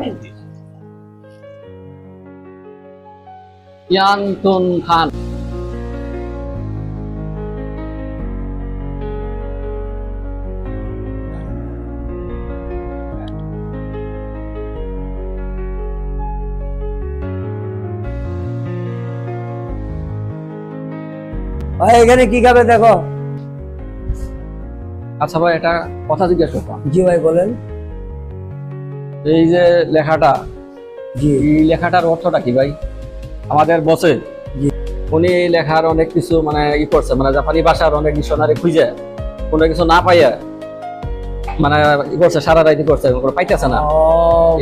Vitamin D খান ভাই এখানে কি খাবে দেখো? আচ্ছা ভাই এটা কথা জিজ্ঞাসা করতাম। জি ভাই বলেন। এই যে লেখাটা জি। এই লেখাটার অর্থটা কি ভাই? আমাদের বসে উনি এই লেখার অনেক কিছু মানে ই করছে মানে জাপানি ভাষার অনেক ডিকশনারি খুঁজে কোনো কিছু না পাইয়া মানে ই করছে সারা রাইতি করছে কোনো পাইতেছে না।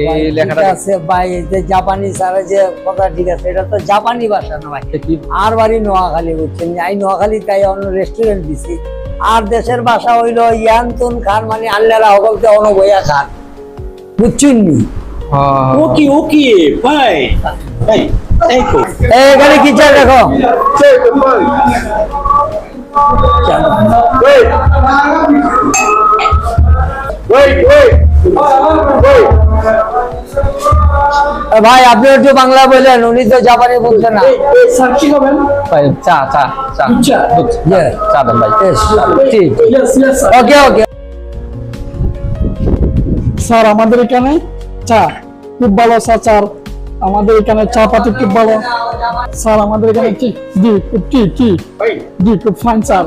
এই লেখাটা- আছে ভাই যে জাপানি স্যারের যে কথা ঠিক আছে এটা তো জাপানি ভাষা না ভাই। আর বাড়ি নোয়াখালী বুঝছেন এই নোয়াখালী তাই অন্য রেস্টুরেন্ট দিছি। আর দেশের ভাষা হইল ইয়ান্তুন খান মানে আল্লাহরা হকলতে অনবয়া খান। ওকে ওকে এখানে কি চাই দেখো ভাই আপনি একটু বাংলা বললেন উনি তো জাপানি বলছেন না। চা চা চা। চা। চা দেন ভাই। ঠিক। Yes yes okay okay. Sir আমাদের এখানে চা খুব ভালো স্যার চার আমাদের এখানে চা পাতি খুব ভালো। স্যার আমাদের এখানে কি? জি খুব কি ভাই। জি খুব ফাইন স্যার।